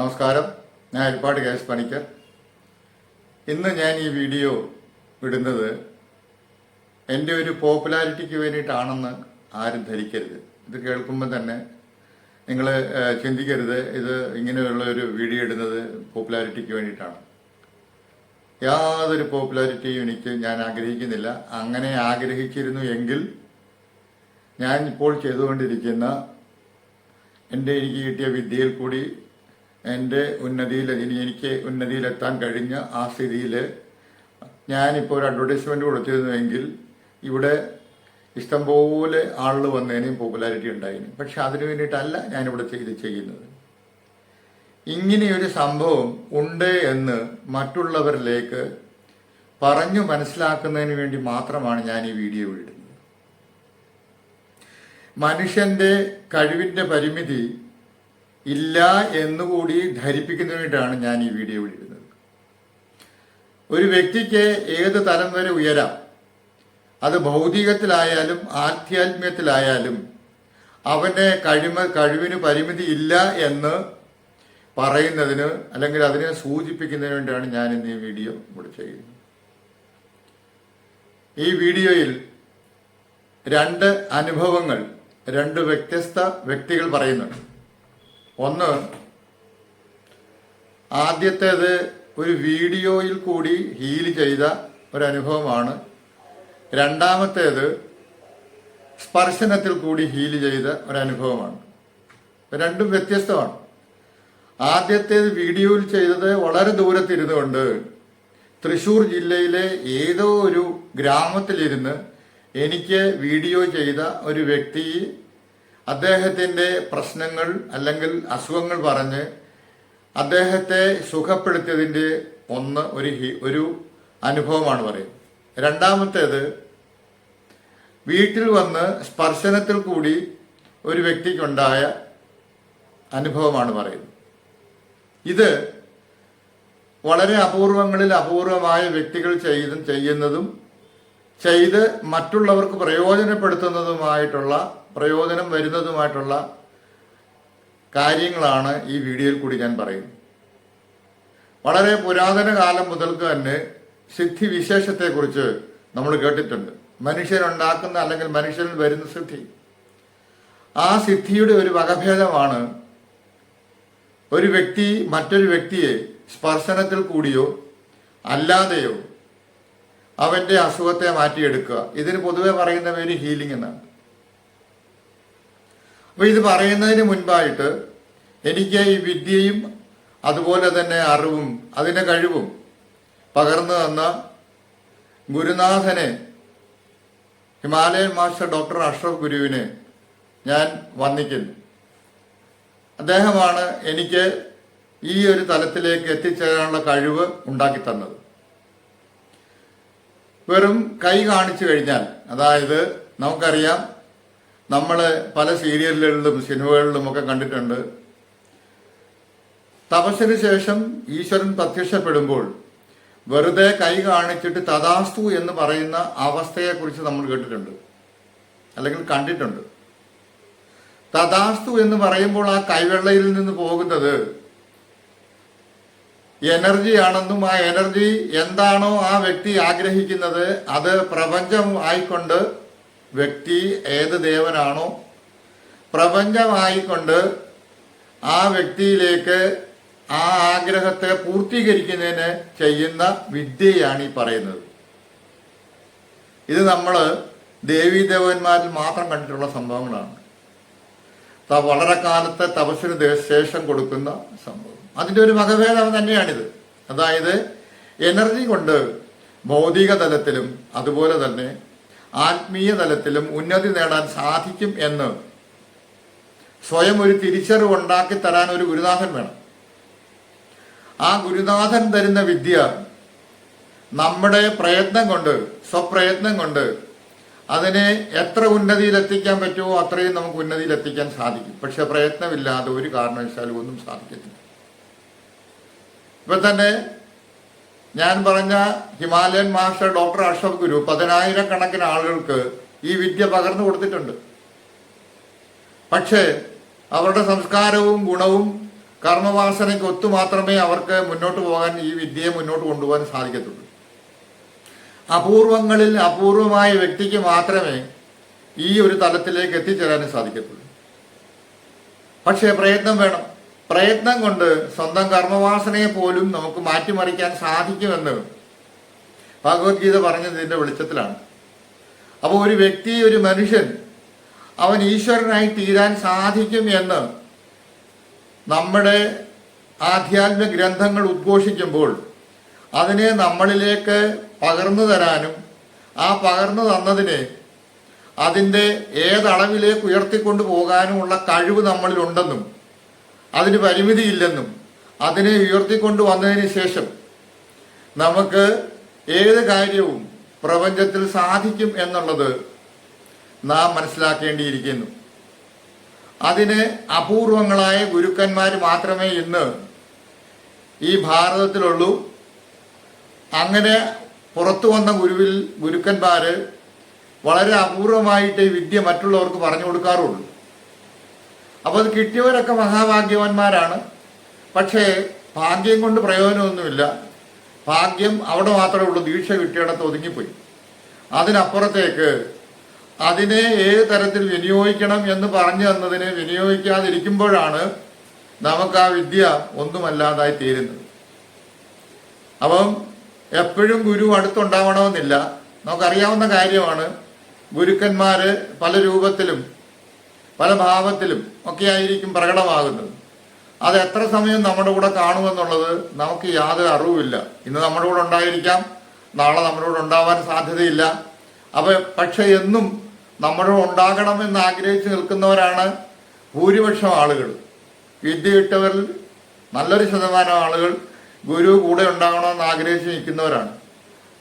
നമസ്കാരം. ഞാൻ ഒരുപാട് കേസ് പണിക്കർ. ഇന്ന് ഞാൻ ഈ വീഡിയോ ഇടുന്നത് എന്റെ ഒരു പോപ്പുലാരിറ്റിക്ക് വേണ്ടിയിട്ടാണെന്ന് ആരും ധരിക്കരുത്. ഇത് കേൾക്കുമ്പോൾ തന്നെ നിങ്ങൾ ചിന്തിക്കരുത്. ഇത് ഇങ്ങനെയുള്ള ഒരു വീഡിയോ ഇടുന്നത് പോപ്പുലാരിറ്റിക്ക് വേണ്ടിയിട്ടാണ്. യാതൊരു പോപ്പുലാരിറ്റിയും എനിക്ക് ഞാൻ ആഗ്രഹിക്കുന്നില്ല. അങ്ങനെ ആഗ്രഹിച്ചിരുന്നു എങ്കിൽ ഞാൻ ഇപ്പോൾ ചെയ്തുകൊണ്ടിരിക്കുന്ന എന്റെ എനിക്ക് കിട്ടിയ വിദ്യയിൽ കൂടി എന്റെ ഉന്നതിയിൽ ഇനി എനിക്ക് ഉന്നതിയിലെത്താൻ കഴിഞ്ഞ ആ സ്ഥിതിയിൽ ഞാനിപ്പോൾ ഒരു അഡ്വർടൈസ്മെന്റ് കൊടുത്തിരുന്നുവെങ്കിൽ ഇവിടെ ഇഷ്ടംപോലെ ആളുകൾ വന്നതിനും പോപ്പുലാരിറ്റി ഉണ്ടായിന്. പക്ഷെ അതിനു വേണ്ടിയിട്ടല്ല ഞാനിവിടെ ഇത് ചെയ്യുന്നത്. ഇങ്ങനെയൊരു സംഭവം ഉണ്ട് എന്ന് മറ്റുള്ളവരിലേക്ക് പറഞ്ഞു മനസ്സിലാക്കുന്നതിന് വേണ്ടി മാത്രമാണ് ഞാൻ ഈ വീഡിയോ ഇടുന്നത്. മനുഷ്യന്റെ കഴിവിന്റെ പരിമിതി ഇല്ല എന്നുകൂടി ധരിപ്പിക്കുന്നതിന് വേണ്ടിയിട്ടാണ് ഞാൻ ഈ വീഡിയോ ഇടുന്നത്. ഒരു വ്യക്തിക്ക് ഏത് തലം വരെ ഉയരാം അത് ഭൗതികത്തിലായാലും ആധ്യാത്മ്യത്തിലായാലും അവന്റെ കഴിമ കഴിവിന് പരിമിതി ഇല്ല എന്ന് പറയുന്നതിന് അല്ലെങ്കിൽ അതിനെ സൂചിപ്പിക്കുന്നതിന് വേണ്ടിയാണ് ഞാൻ ഇന്ന് ഈ വീഡിയോ ഇവിടെ ചെയ്യുന്നത്. ഈ വീഡിയോയിൽ രണ്ട് അനുഭവങ്ങൾ രണ്ട് വ്യത്യസ്ത വ്യക്തികൾ പറയുന്നുണ്ട്. ഒന്ന് ആദ്യത്തേത് ഒരു വീഡിയോയിൽ കൂടി ഹീൽ ചെയ്ത ഒരു അനുഭവമാണ് രണ്ടാമത്തേത് സ്പർശനത്തിൽ കൂടി ഹീൽ ചെയ്ത ഒരു അനുഭവമാണ് രണ്ടും വ്യത്യസ്തമാണ്. ആദ്യത്തേത് വീഡിയോയിൽ ചെയ്തത് വളരെ ദൂരത്തിരുന്നു കൊണ്ട് തൃശൂർ ജില്ലയിലെ ഏതോ ഒരു ഗ്രാമത്തിലിരുന്ന് എനിക്ക് വീഡിയോ ചെയ്ത ഒരു വ്യക്തി അദ്ദേഹത്തിന്റെ പ്രശ്നങ്ങൾ അല്ലെങ്കിൽ അസുഖങ്ങൾ പറഞ്ഞ് അദ്ദേഹത്തെ സുഖപ്പെടുത്തിയതിന്റെ ഒന്ന് ഒരു ഒരു അനുഭവമാണ് പറയുന്നത്. രണ്ടാമത്തേത് വീട്ടിൽ വന്ന് സ്പർശനത്തിൽ കൂടി ഒരു വ്യക്തിക്കുണ്ടായ അനുഭവമാണ് പറയുന്നത്. ഇത് വളരെ അപൂർവങ്ങളിൽ അപൂർവമായ വ്യക്തികൾ ചെയ്തും ചെയ്യുന്നതും ചെയ്ത് മറ്റുള്ളവർക്ക് പ്രയോജനപ്പെടുത്തുന്നതുമായിട്ടുള്ള പ്രയോജനം വരുന്നതുമായിട്ടുള്ള കാര്യങ്ങളാണ് ഈ വീഡിയോയിൽ കൂടി ഞാൻ പറയുന്നത്. വളരെ പുരാതന കാലം മുതൽക്ക് തന്നെ സിദ്ധി വിശേഷത്തെക്കുറിച്ച് നമ്മൾ കേട്ടിട്ടുണ്ട്. മനുഷ്യനുണ്ടാക്കുന്ന അല്ലെങ്കിൽ മനുഷ്യനിൽ വരുന്ന സിദ്ധി. ആ സിദ്ധിയുടെ ഒരു വകഭേദമാണ് ഒരു വ്യക്തി മറ്റൊരു വ്യക്തിയെ സ്പർശനത്തിൽ കൂടിയോ അല്ലാതെയോ അവന്റെ അസുഖത്തെ മാറ്റിയെടുക്കുക. ഇതിന് പൊതുവെ പറയുന്ന പേര് ഹീലിംഗ് എന്നാണ്. അപ്പൊ ഇത് പറയുന്നതിന് മുൻപായിട്ട് എനിക്ക് ഈ വിദ്യയും അതുപോലെ തന്നെ അറിവും അതിന്റെ കഴിവും പകർന്നു തന്ന ഗുരുനാഥനെ ഹിമാലയൻ മാസ്റ്റർ ഡോക്ടർ അഷ്റഫ് ഗുരുവിനെ ഞാൻ വന്നിക്കുന്നു അദ്ദേഹമാണ് എനിക്ക് ഈ ഒരു തലത്തിലേക്ക് എത്തിച്ചേരാനുള്ള കഴിവ് ഉണ്ടാക്കി തന്നത്. വെറും കൈ കാണിച്ചു കഴിഞ്ഞാൽ അതായത് നമുക്കറിയാം നമ്മൾ പല സീരിയലുകളിലും സിനിമകളിലും ഒക്കെ കണ്ടിട്ടുണ്ട്. തപസ്സിന് ശേഷം ഈശ്വരൻ പ്രത്യക്ഷപ്പെടുമ്പോൾ വെറുതെ കൈ കാണിച്ചിട്ട് തഥാസ്തു എന്ന് പറയുന്ന അവസ്ഥയെക്കുറിച്ച് നമ്മൾ കേട്ടിട്ടുണ്ട്. അല്ലെങ്കിൽ കണ്ടിട്ടുണ്ട്. തഥാസ്തു എന്ന് പറയുമ്പോൾ ആ കൈവെള്ളയിൽ നിന്ന് പോകുന്നത് എനർജി ആണെന്നും ആ എനർജി എന്താണോ ആ വ്യക്തി ആഗ്രഹിക്കുന്നത് അത് പ്രപഞ്ചം ആയിക്കൊണ്ട് വ്യക്തി ഏത് ദേവനാണോ പ്രപഞ്ചമായിക്കൊണ്ട് ആ വ്യക്തിയിലേക്ക് ആ ആഗ്രഹത്തെ പൂർത്തീകരിക്കുന്നതിന് ചെയ്യുന്ന വിദ്യയാണ് ഈ പറയുന്നത്. ഇത് നമ്മൾ ദേവീദേവന്മാരിൽ മാത്രം കണ്ടിട്ടുള്ള സംഭവങ്ങളാണ്. വളരെ കാലത്തെ തപസ്സിന് ശേഷം കൊടുക്കുന്ന സംഭവം. അതിന്റെ ഒരു വകഭേദം തന്നെയാണിത്. അതായത് എനർജി കൊണ്ട് ഭൗതിക തലത്തിലും അതുപോലെ തന്നെ ആത്മീയ തലത്തിലും ഉന്നതി നേടാൻ സാധിക്കും എന്ന് സ്വയം ഒരു തിരിച്ചറിവ് ഉണ്ടാക്കി തരാൻ ഒരു ഗുരുനാഥൻ വേണം. ആ ഗുരുനാഥൻ തരുന്ന വിദ്യ നമ്മുടെ പ്രയത്നം കൊണ്ട് സ്വപ്രയത്നം കൊണ്ട് അതിനെ എത്ര ഉന്നതിയിൽ എത്തിക്കാൻ പറ്റുമോ അത്രയും നമുക്ക് ഉന്നതിയിൽ എത്തിക്കാൻ സാധിക്കും. പക്ഷെ പ്രയത്നമില്ലാതെ ഒരു കാരണവശാലും ഒന്നും സാധിക്കത്തില്ല. ഇപ്പൊ തന്നെ ഞാൻ പറഞ്ഞ Himalayan master doctor Ashraf guru പതിനായിരക്കണക്കിന് ആളുകൾക്ക് ഈ വിദ്യ പകർന്നു കൊടുത്തിട്ടുണ്ട്. പക്ഷേ അവരുടെ സംസ്കാരവും ഗുണവും കർമ്മവാസനയ്ക്ക് ഒത്തു മാത്രമേ അവർക്ക് മുന്നോട്ട് പോകാൻ ഈ വിദ്യയെ മുന്നോട്ട് കൊണ്ടുപോകാൻ സാധിക്കത്തുള്ളൂ. അപൂർവങ്ങളിൽ അപൂർവമായ വ്യക്തിക്ക് മാത്രമേ ഈ ഒരു തലത്തിലേക്ക് എത്തിച്ചേരാനും സാധിക്കത്തുള്ളൂ. പക്ഷേ പ്രയത്നം വേണം. പ്രയത്നം കൊണ്ട് സ്വന്തം കർമ്മവാസനയെ പോലും നമുക്ക് മാറ്റിമറിക്കാൻ സാധിക്കുമെന്ന് ഭഗവത്ഗീത പറഞ്ഞത് ഇതിന്റെ വെളിച്ചത്തിലാണ്. അപ്പോൾ ഒരു വ്യക്തി ഒരു മനുഷ്യൻ അവൻ ഈശ്വരനായി തീരാൻ സാധിക്കും എന്ന് നമ്മുടെ ആധ്യാത്മിക ഗ്രന്ഥങ്ങൾ ഉദ്ഘോഷിക്കുമ്പോൾ അതിനെ നമ്മളിലേക്ക് പകർന്നു തരാനും ആ പകർന്നു തന്നതിനെ അതിന്റെ ഏതളവിലേക്ക് ഉയർത്തിക്കൊണ്ടു പോകാനുമുള്ള കഴിവ് നമ്മളിലുണ്ടെന്നും അതിന് പരിമിതിയില്ലെന്നും അതിനെ ഉയർത്തിക്കൊണ്ടു വന്നതിന് ശേഷം നമുക്ക് ഏത് കാര്യവും പ്രപഞ്ചത്തിൽ സാധിക്കും എന്നുള്ളത് നാം മനസ്സിലാക്കേണ്ടിയിരിക്കുന്നു. അതിന് അപൂർവങ്ങളായ ഗുരുക്കന്മാർ മാത്രമേ ഇന്ന് ഈ ഭാരതത്തിലുള്ളൂ. അങ്ങനെ പുറത്തു വന്ന ഗുരുവിൽ ഗുരുക്കന്മാർ വളരെ അപൂർവമായിട്ട് ഈ വിദ്യ മറ്റുള്ളവർക്ക് പറഞ്ഞു കൊടുക്കാറുള്ളൂ. അപ്പോൾ അത് കിട്ടിയവരൊക്കെ മഹാഭാഗ്യവാന്മാരാണ്. പക്ഷേ ഭാഗ്യം കൊണ്ട് പ്രയോജനമൊന്നുമില്ല. ഭാഗ്യം അവിടെ മാത്രമേ ഉള്ളൂ. ദീക്ഷ കിട്ടിയിടത്ത് ഒതുങ്ങിപ്പോയി. അതിനപ്പുറത്തേക്ക് അതിനെ ഏത് തരത്തിൽ വിനിയോഗിക്കണം എന്ന് പറഞ്ഞു തന്നതിനെ വിനിയോഗിക്കാതിരിക്കുമ്പോഴാണ് നമുക്ക് ആ വിദ്യ ഒന്നുമല്ലാതായി തീരുന്നത്. അപ്പം എപ്പോഴും ഗുരു അടുത്തുണ്ടാവണമെന്നില്ല. നമുക്കറിയാവുന്ന കാര്യമാണ് ഗുരുക്കന്മാര് പല രൂപത്തിലും പല ഭാവത്തിലും ഒക്കെയായിരിക്കും പ്രകടമാകുന്നത്. അത് എത്ര സമയം നമ്മുടെ കൂടെ കാണുമെന്നുള്ളത് നമുക്ക് യാതൊരു അറിവുമില്ല. ഇന്ന് നമ്മുടെ കൂടെ ഉണ്ടായിരിക്കാം നാളെ നമ്മുടെ കൂടെ ഉണ്ടാവാൻ സാധ്യതയില്ല. അപ്പൊ പക്ഷെ എന്നും നമ്മുടെ ഉണ്ടാകണമെന്ന് ആഗ്രഹിച്ച് നിൽക്കുന്നവരാണ് ഭൂരിപക്ഷം ആളുകൾ. വിദ്യ ഇട്ടവരിൽ നല്ലൊരു ശതമാനം ആളുകൾ ഗുരു കൂടെ ഉണ്ടാകണമെന്ന് ആഗ്രഹിച്ച് നിൽക്കുന്നവരാണ്.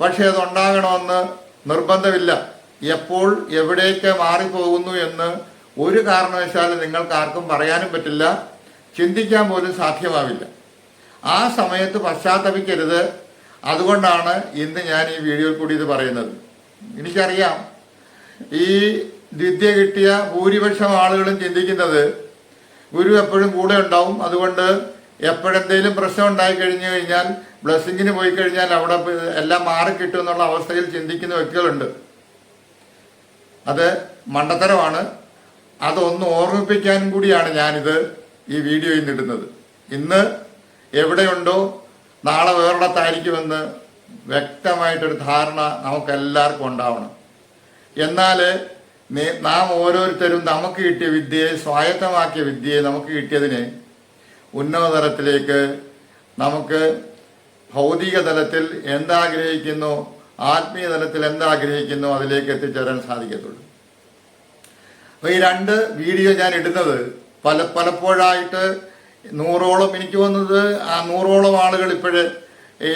പക്ഷെ അത് ഉണ്ടാകണമെന്ന് നിർബന്ധമില്ല. എപ്പോൾ എവിടേക്ക് മാറിപ്പോകുന്നു എന്ന് ഒരു കാരണവശാലും നിങ്ങൾക്ക് ആർക്കും പറയാനും പറ്റില്ല ചിന്തിക്കാൻ പോലും സാധ്യമാവില്ല. ആ സമയത്ത് പശ്ചാത്തപിക്കരുത്. അതുകൊണ്ടാണ് ഇന്ന് ഞാൻ ഈ വീഡിയോയിൽ കൂടി ഇത് പറയുന്നത്. എനിക്കറിയാം ഈ വിദ്യ കിട്ടിയ ഭൂരിപക്ഷം ആളുകളും ചിന്തിക്കുന്നത് ഗുരു എപ്പോഴും കൂടെ ഉണ്ടാവും. അതുകൊണ്ട് എപ്പോഴെന്തെങ്കിലും പ്രശ്നം ഉണ്ടായി കഴിഞ്ഞു കഴിഞ്ഞാൽ ബ്ലെസ്സിങ്ങിന് പോയി കഴിഞ്ഞാൽ അവിടെ എല്ലാം മാറിക്കിട്ടും എന്നുള്ള അവസ്ഥയിൽ ചിന്തിക്കുന്ന വ്യക്തികളുണ്ട്. അത് മണ്ടത്തരമാണ്. അതൊന്ന് ഓർമ്മിപ്പിക്കാനും കൂടിയാണ് ഞാനിത് ഈ വീഡിയോയിൽ നിന്നിടുന്നത് ഇന്ന് എവിടെയുണ്ടോ നാളെ വേറിടത്തായിരിക്കുമെന്ന് വ്യക്തമായിട്ടൊരു ധാരണ നമുക്കെല്ലാവർക്കും ഉണ്ടാവണം. എന്നാൽ നാം ഓരോരുത്തരും നമുക്ക് കിട്ടിയ വിദ്യയെ സ്വായത്തമാക്കിയ വിദ്യയെ നമുക്ക് കിട്ടിയതിനെ ഉന്നതതലത്തിലേക്ക് നമുക്ക് ഭൗതിക തലത്തിൽ എന്താഗ്രഹിക്കുന്നു ആത്മീയ തലത്തിൽ എന്താഗ്രഹിക്കുന്നു അതിലേക്ക് എത്തിച്ചേരാൻ സാധിക്കത്തുള്ളൂ. അപ്പൊ ഈ രണ്ട് വീഡിയോ ഞാൻ ഇടുന്നത് പല പലപ്പോഴായിട്ട് നൂറോളം എനിക്ക് വന്നത് ആ നൂറോളം ആളുകൾ ഇപ്പോഴ് ഈ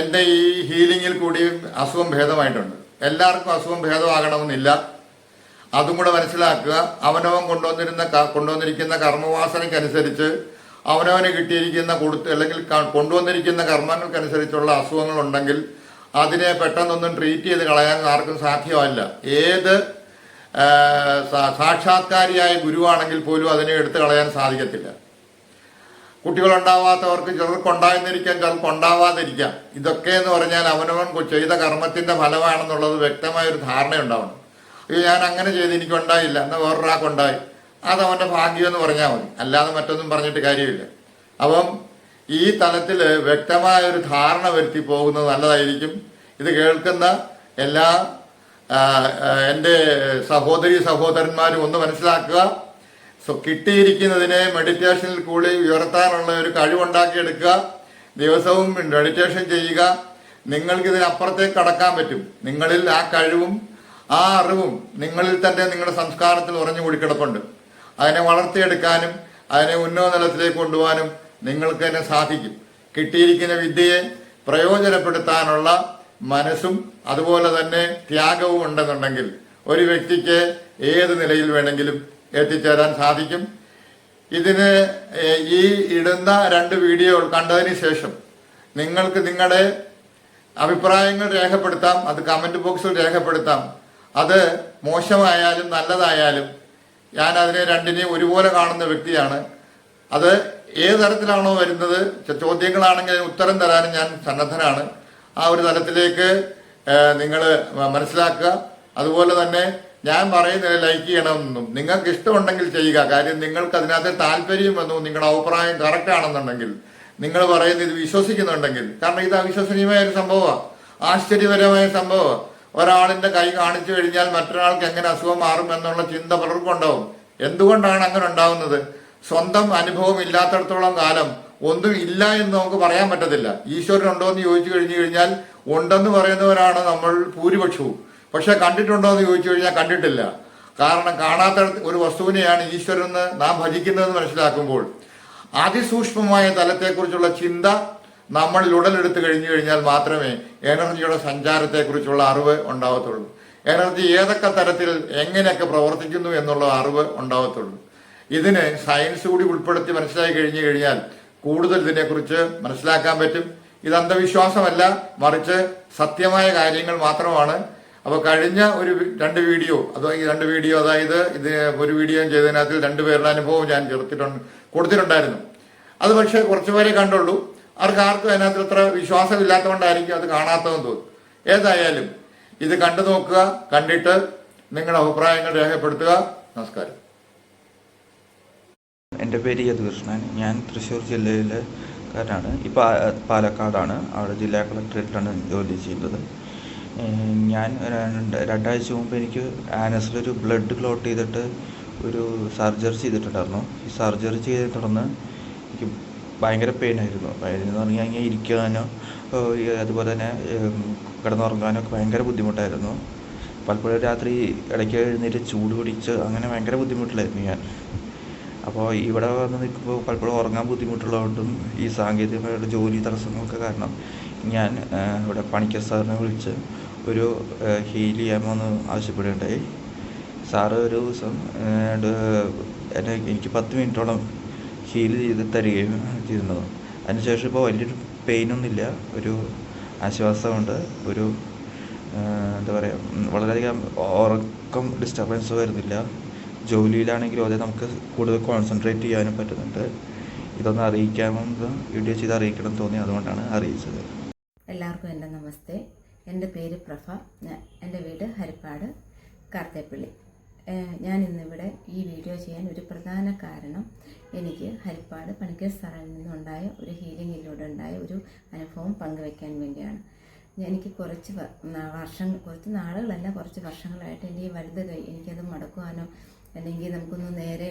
എന്റെ ഈ ഹീലിങ്ങിൽ കൂടി അസുഖം ഭേദമായിട്ടുണ്ട്. എല്ലാവർക്കും അസുഖം ഭേദമാകണമെന്നില്ല. അതും കൂടെ മനസ്സിലാക്കുക. അവനവൻ കൊണ്ടുവന്നിരുന്ന കൊണ്ടുവന്നിരിക്കുന്ന കർമ്മവാസനയ്ക്കനുസരിച്ച് അവനവന് കിട്ടിയിരിക്കുന്ന കൊടുത്ത് അല്ലെങ്കിൽ കൊണ്ടുവന്നിരിക്കുന്ന കർമ്മങ്ങൾക്കനുസരിച്ചുള്ള അസുഖങ്ങളുണ്ടെങ്കിൽ അതിനെ പെട്ടെന്നൊന്നും ട്രീറ്റ് ചെയ്ത് കളയാൻ ആർക്കും സാധ്യമല്ല. ഏത് സാക്ഷാത്കാരിയായ ഗുരുവാണെങ്കിൽ പോലും അതിനെ എടുത്തു കളയാൻ സാധിക്കത്തില്ല. കുട്ടികളുണ്ടാവാത്തവർക്ക് ചിലർക്ക് ഉണ്ടായിരുന്നിരിക്കാം ചിലർക്ക് ഉണ്ടാവാതിരിക്കാം ഇതൊക്കെ എന്ന് പറഞ്ഞാൽ അവനവൻ ചെയ്ത കർമ്മത്തിന്റെ ഫലമാണെന്നുള്ളത് വ്യക്തമായ ഒരു ധാരണയുണ്ടാവണം. അയ്യോ ഞാൻ അങ്ങനെ ചെയ്ത് എനിക്ക് ഉണ്ടായില്ല എന്നാൽ വേറൊരാൾക്കുണ്ടായി ഉണ്ടായി. ഭാഗ്യമെന്ന് പറഞ്ഞാൽ മതി. അല്ലാതെ മറ്റൊന്നും പറഞ്ഞിട്ട് കാര്യമില്ല. അപ്പം ഈ തലത്തിൽ വ്യക്തമായ ഒരു ധാരണ വരുത്തി പോകുന്നത് നല്ലതായിരിക്കും. ഇത് കേൾക്കുന്ന എല്ലാ എന്റെ സഹോദരി സഹോദരന്മാരും ഒന്ന് മനസ്സിലാക്കുക. സോ കിട്ടിയിരിക്കുന്നതിനെ മെഡിറ്റേഷനിൽ കൂടി ഉയർത്താനുള്ള ഒരു കഴിവുണ്ടാക്കിയെടുക്കുക. ദിവസവും മെഡിറ്റേഷൻ ചെയ്യുക. നിങ്ങൾക്ക് ഇതിനപ്പുറത്തേക്ക് കടക്കാൻ പറ്റും. നിങ്ങളിൽ ആ കഴിവും ആ അറിവും നിങ്ങളിൽ തന്നെ നിങ്ങളുടെ സംസ്കാരത്തിൽ ഉറഞ്ഞു കൂടി കിടപ്പുണ്ട് അതിനെ വളർത്തിയെടുക്കാനും അതിനെ ഉന്നത നിലത്തിലേക്ക് കൊണ്ടുപോകാനും നിങ്ങൾക്ക് തന്നെ സാധിക്കും. കിട്ടിയിരിക്കുന്ന വിദ്യയെ പ്രയോജനപ്പെടുത്താനുള്ള മനസ്സും അതുപോലെ തന്നെ ത്യാഗവും ഉണ്ടെന്നുണ്ടെങ്കിൽ ഒരു വ്യക്തിക്ക് ഏത് നിലയിൽ വേണമെങ്കിലും എത്തിച്ചേരാൻ സാധിക്കും. ഇതിന് ഈ ഇടുന്ന രണ്ട് വീഡിയോ കണ്ടതിന് ശേഷം നിങ്ങൾക്ക് നിങ്ങളുടെ അഭിപ്രായങ്ങൾ രേഖപ്പെടുത്താം അത് കമന്റ് ബോക്സിൽ രേഖപ്പെടുത്താം. അത് മോശമായാലും നല്ലതായാലും ഞാൻ അതിനെ രണ്ടിനെയും ഒരുപോലെ കാണുന്ന വ്യക്തിയാണ്. അത് ഏത് തരത്തിലാണോ വരുന്നത് ചോദ്യങ്ങളാണെങ്കിൽ ഉത്തരം തരാനും ഞാൻ സന്നദ്ധനാണ്. ആ ഒരു തലത്തിലേക്ക് നിങ്ങൾ മനസ്സിലാക്കുക. അതുപോലെ തന്നെ ഞാൻ പറയുന്നത് ലൈക്ക് ചെയ്യണമെന്നും. നിങ്ങൾക്ക് ഇഷ്ടമുണ്ടെങ്കിൽ ചെയ്യുക. കാര്യം നിങ്ങൾക്ക് അതിനകത്ത് താല്പര്യം വന്നു നിങ്ങളുടെ അഭിപ്രായം കറക്റ്റ് ആണെന്നുണ്ടെങ്കിൽ നിങ്ങൾ പറയുന്നത് ഇത് വിശ്വസിക്കുന്നുണ്ടെങ്കിൽ. കാരണം ഇത് അവിശ്വസനീയമായ ഒരു സംഭവമാണ് ആശ്ചര്യപരമായ സംഭവമാണ് ഒരാളിന്റെ കൈ കാണിച്ചു കഴിഞ്ഞാൽ മറ്റൊരാൾക്ക് എങ്ങനെ അസുഖം മാറും എന്നുള്ള ചിന്ത പലർക്കും ഉണ്ടാവും. എന്തുകൊണ്ടാണ് അങ്ങനെ ഉണ്ടാവുന്നത്? സ്വന്തം അനുഭവം ഇല്ലാത്തടത്തോളം കാലം ഒന്നും ഇല്ല എന്ന് നമുക്ക് പറയാൻ പറ്റത്തില്ല. ഈശ്വരൻ ഉണ്ടോ എന്ന് ചോദിച്ചു കഴിഞ്ഞു കഴിഞ്ഞാൽ ഉണ്ടെന്ന് പറയുന്നവരാണ് നമ്മൾ ഭൂരിപക്ഷവും. പക്ഷെ കണ്ടിട്ടുണ്ടോ എന്ന് ചോദിച്ചു കഴിഞ്ഞാൽ കണ്ടിട്ടില്ല. കാരണം കാണാത്ത ഒരു വസ്തുവിനെയാണ് ഈശ്വരൻ നാം ഭജിക്കുന്നതെന്ന് മനസ്സിലാക്കുമ്പോൾ അതിസൂക്ഷ്മമായ തലത്തെക്കുറിച്ചുള്ള ചിന്ത നമ്മളിൽ ഉടലെടുത്ത് കഴിഞ്ഞു കഴിഞ്ഞാൽ മാത്രമേ എനർജിയുടെ സഞ്ചാരത്തെക്കുറിച്ചുള്ള അറിവ് ഉണ്ടാവത്തുള്ളൂ. എനർജി ഏതൊക്കെ തരത്തിൽ എങ്ങനെയൊക്കെ പ്രവർത്തിക്കുന്നു എന്നുള്ള അറിവ് ഉണ്ടാവത്തുള്ളൂ. ഇതിന് സയൻസ് കൂടി ഉൾപ്പെടുത്തി മനസ്സിലാക്കി കഴിഞ്ഞു കഴിഞ്ഞാൽ കൂടുതൽ ഇതിനെക്കുറിച്ച് മനസ്സിലാക്കാൻ പറ്റും. ഇത് അന്ധവിശ്വാസമല്ല മറിച്ച് സത്യമായ കാര്യങ്ങൾ മാത്രമാണ്. അപ്പോൾ കഴിഞ്ഞ ഒരു രണ്ട് വീഡിയോ അതോ ഈ രണ്ട് വീഡിയോ അതായത് ഇത് ഒരു വീഡിയോ ചെയ്തതിനകത്ത് രണ്ടുപേരുടെ അനുഭവം ഞാൻ ചേർത്തിട്ടുണ്ട് കൊടുത്തിട്ടുണ്ടായിരുന്നു. അത് പക്ഷേ കുറച്ചു പേരെ കണ്ടുള്ളൂ. അവർക്ക് ആർക്കും അതിനകത്ത് അത്ര വിശ്വാസമില്ലാത്തതുകൊണ്ടായിരിക്കും അത് കാണാത്തതെന്ന് തോന്നും ഏതായാലും ഇത് കണ്ടു നോക്കുക കണ്ടിട്ട് നിങ്ങളുടെ അഭിപ്രായങ്ങൾ രേഖപ്പെടുത്തുക. നമസ്കാരം. എന്റെ പേര് യദുകൃഷ്ണൻ. ഞാൻ തൃശ്ശൂർ ജില്ലയിലെ കാരാണ്. ഇപ്പോൾ പാലക്കാടാണ്. അവിടെ ജില്ലാ കളക്ടറേറ്റിലാണ് ജോലി ചെയ്യുന്നത്. ഞാൻ രണ്ട് രണ്ടാഴ്ച മുമ്പ് എനിക്ക് ആനസിലൊരു ബ്ലഡ് ക്ലോട്ട് ചെയ്തിട്ട് ഒരു സർജറി ചെയ്തിട്ടുണ്ടായിരുന്നു. ഈ സർജറി ചെയ്തതിനെ തുടർന്ന് എനിക്ക് ഭയങ്കര പെയിൻ എന്ന് പറഞ്ഞു കഴിഞ്ഞാൽ ഇരിക്കാനോ അതുപോലെ തന്നെ കിടന്നുറങ്ങാനോ ഒക്കെ ഭയങ്കര ബുദ്ധിമുട്ടായിരുന്നു. പലപ്പോഴും രാത്രി ഇടയ്ക്ക് എഴുന്നേറ്റ് ചൂട് പിടിച്ച് അങ്ങനെ ഭയങ്കര ബുദ്ധിമുട്ടിലായിരുന്നു ഞാൻ. അപ്പോൾ ഇവിടെ വന്ന് നിൽക്കുമ്പോൾ പലപ്പോഴും ഉറങ്ങാൻ ബുദ്ധിമുട്ടുള്ളതുകൊണ്ടും ഈ സാങ്കേതികമായുള്ള ജോലി തടസ്സങ്ങളൊക്കെ കാരണം ഞാൻ ഇവിടെ പണിക്കർ സാറിനെ വിളിച്ച് ഒരു ഹീൽ എന്ന് ആവശ്യപ്പെടുകയുണ്ടായി. സാറ് ഒരു ദിവസം എന്നെ എനിക്ക് പത്ത് മിനിറ്റോളം ഹീൽ ചെയ്ത് തരികയും ചെയ്തിരുന്നത് അതിനുശേഷം ഇപ്പോൾ വലിയൊരു പെയിനൊന്നുമില്ല ഒരു ആശ്വാസമുണ്ട് ഒരു എന്താ പറയുക വളരെയധികം ഉറക്കം ഡിസ്റ്റർബൻസ് വരുന്നില്ല. ജോലിയിലാണെങ്കിലും അതെ നമുക്ക് കൂടുതൽ കോൺസെൻട്രേറ്റ് ചെയ്യാനും പറ്റുന്നുണ്ട്. ഇതൊന്ന് അറിയിക്കാമെന്ന് വീഡിയോ ചെയ്ത് അറിയിക്കണം തോന്നി അതുകൊണ്ടാണ് അറിയിച്ചത്. എല്ലാവർക്കും എന്റെ നമസ്തേ. എന്റെ പേര് പ്രഭ. എന്റെ വീട് ഹരിപ്പാട് കാർത്തേപ്പള്ളി ഞാൻ ഇന്നിവിടെ ഈ വീഡിയോ ചെയ്യാൻ ഒരു പ്രധാന കാരണം എനിക്ക് ഹരിപ്പാട് പണിക്കർ സാറിൽ നിന്നുണ്ടായ ഒരു ഹീലിങ്ങിലൂടെ ഉണ്ടായ ഒരു അനുഭവം പങ്കുവെക്കാൻ വേണ്ടിയാണ്. എനിക്ക് കുറച്ച് വർഷം കുറച്ച് നാളുകളല്ല കുറച്ച് വർഷങ്ങളായിട്ട് എന്റെ ഈ വലുത് കൈ എനിക്കത് മടക്കുവാനോ അല്ലെങ്കിൽ നമുക്കൊന്ന് നേരെ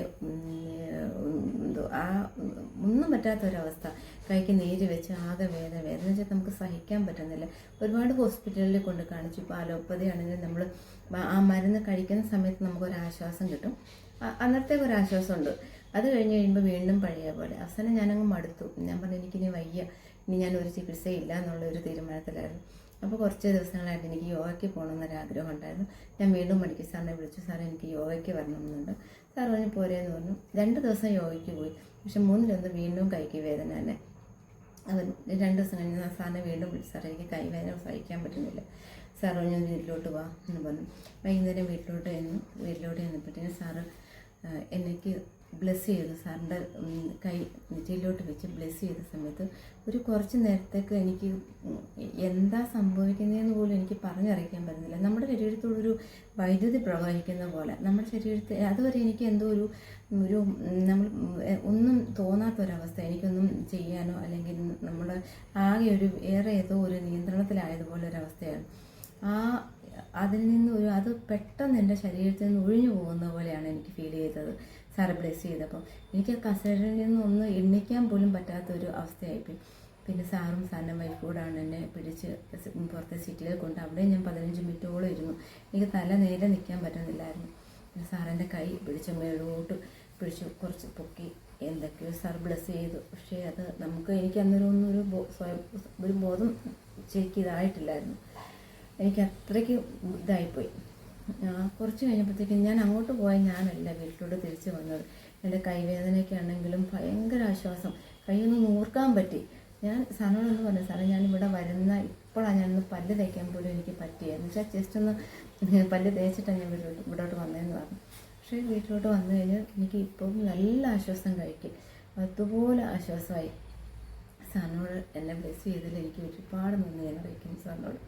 ആ ഒന്നും പറ്റാത്തൊരവസ്ഥ. കൈക്ക് നീര് വെച്ച് ആകെ വേദന വേദന വെച്ചാൽ നമുക്ക് സഹിക്കാൻ പറ്റുന്നില്ല. ഒരുപാട് ഹോസ്പിറ്റലിൽ കൊണ്ട് കാണിച്ചു. ഇപ്പോൾ അലോപ്പതി ആണെങ്കിൽ നമ്മൾ ആ മരുന്ന് കഴിക്കുന്ന സമയത്ത് നമുക്കൊരാശ്വാസം കിട്ടും. അന്നത്തെ അന്നത്തേക്ക് ഒരു ആശ്വാസമുണ്ട് അത് കഴിഞ്ഞ് കഴിയുമ്പോൾ വീണ്ടും പഴയ പോലെ. അവസാനം ഞാനങ്ങ് മടുത്തു. ഞാൻ പറഞ്ഞു എനിക്കിനി വയ്യ. ഇനി ഞാൻ ഒരു ചികിത്സയില്ല എന്നുള്ള ഒരു തീരുമാനത്തിലായിരുന്നു. അപ്പോൾ കുറച്ച് ദിവസങ്ങളായിട്ട് എനിക്ക് യോഗയ്ക്ക് പോകണമെന്നൊരു ആഗ്രഹം ഉണ്ടായിരുന്നു ഞാൻ വീണ്ടും മണിക്ക് സാറിനെ വിളിച്ചു. സാറേ എനിക്ക് യോഗയ്ക്ക് വരണമെന്നുണ്ട്. സാർ പറഞ്ഞു പോരേന്ന് പറഞ്ഞു. രണ്ട് ദിവസം യോഗയ്ക്ക് പോയി. പക്ഷെ മൂന്നിലൊന്ന് വീണ്ടും കൈക്ക് വേദന തന്നെ. അവൻ രണ്ട് ദിവസം കഴിഞ്ഞ് സാറിനെ വീണ്ടും വിളിച്ചു. സാറേ എനിക്ക് കൈവേദന സഹിക്കാൻ പറ്റുന്നില്ല. സാർ പറഞ്ഞു വീട്ടിലോട്ട് വാ എന്ന് പറഞ്ഞു. വൈകുന്നേരം വീട്ടിലോട്ട് ചെന്നു വീട്ടിലോട്ട് ചെന്നപ്പോഴത്തേനും സാറ് എനിക്ക് ബ്ലെസ് ചെയ്തു. സാറിന്റെ കൈ നെറ്റിയിലോട്ട് വെച്ച് ബ്ലെസ് ചെയ്ത സമയത്ത് ഒരു കുറച്ച് നേരത്തേക്ക് എനിക്ക് എന്താ സംഭവിക്കുന്നതെന്ന് പോലും എനിക്ക് പറഞ്ഞറിയിക്കാൻ പറ്റുന്നില്ല. നമ്മുടെ ശരീരത്തോടൊരു വൈദ്യുതി പ്രവഹിക്കുന്ന പോലെ നമ്മുടെ ശരീരത്തിൽ അതുവരെ എനിക്ക് എന്തോ ഒരു ഒരു നമ്മൾ ഒന്നും തോന്നാത്തൊരവസ്ഥ എനിക്കൊന്നും ചെയ്യാനോ അല്ലെങ്കിൽ നമ്മുടെ ആകെ ഒരു ഏറെ ഏതോ ഒരു നിയന്ത്രണത്തിലായതുപോലെ ഒരവസ്ഥയാണ് ആ അതിൽ നിന്ന് ഒരു അത് പെട്ടെന്ന് എന്റെ ശരീരത്തിൽ നിന്ന് ഒഴിഞ്ഞു പോകുന്ന പോലെയാണ് എനിക്ക് ഫീൽ ചെയ്തത്. സാറ് ബ്ലെസ് ചെയ്തപ്പോൾ എനിക്ക് കസേരയിൽ നിന്ന് ഒന്ന് എണ്ണിക്കാൻ പോലും പറ്റാത്ത ഒരു അവസ്ഥയായിപ്പോയി. പിന്നെ സാറും സാറിന്റെ വൈഫ് എന്നെ പിടിച്ച് പുറത്തെ സീറ്റിൽ കൊണ്ട് അവിടെ ഞാൻ പതിനഞ്ച് മിനിറ്റോളം ഇരുന്നു. എനിക്ക് തല നേരെ നിൽക്കാൻ പറ്റുന്നില്ലായിരുന്നു. പിന്നെ സാറിന്റെ കൈ പിടിച്ച് മേളോട്ട് പിടിച്ച് കുറച്ച് പൊക്കി എന്തൊക്കെയോ സാർ ബ്ലെസ് ചെയ്തു. പക്ഷേ അത് നമുക്ക് എനിക്ക് അന്നേരം ഒന്നും ഒരു സ്വയം ഒരു ബോധം ശരിക്കും ഇതായിട്ടില്ലായിരുന്നു എനിക്ക് അത്രയ്ക്ക് ഇതായിപ്പോയി. കുറച്ച് കഴിഞ്ഞപ്പോഴത്തേക്കും ഞാൻ അങ്ങോട്ട് പോയ ഞാനല്ല വീട്ടിലോട്ട് തിരിച്ചു വന്നത്. എന്റെ കൈവേദനയൊക്കെ ആണെങ്കിലും ഭയങ്കര ആശ്വാസം. കൈയൊന്ന് നൂർക്കാൻ പറ്റി. ഞാൻ സാറിനോടൊന്ന് പറഞ്ഞു സാറേ ഞാൻ ഇവിടെ വരുന്ന ഇപ്പോഴാണ് ഞാനൊന്ന് പല്ല് തേക്കാൻ പോലും എനിക്ക് പറ്റിയത് എന്ന് വെച്ചാൽ ജസ്റ്റ് ഒന്ന് പല്ല് തേച്ചിട്ടാണ് ഞാൻ വീട്ടിലോട്ട് ഇവിടോട്ട് വന്നതെന്ന് പറഞ്ഞു. പക്ഷേ വീട്ടിലോട്ട് വന്നു കഴിഞ്ഞാൽ എനിക്ക് ഇപ്പം നല്ല ആശ്വാസം കഴിക്കും. അതുപോലെ ആശ്വാസമായി. സാറിനോട് എന്നെ ബ്ലെസ് ചെയ്തതിൽ എനിക്ക് ഒരുപാട് നന്ദി ഞാൻ അറിയിക്കുന്നു സാറിനോട്.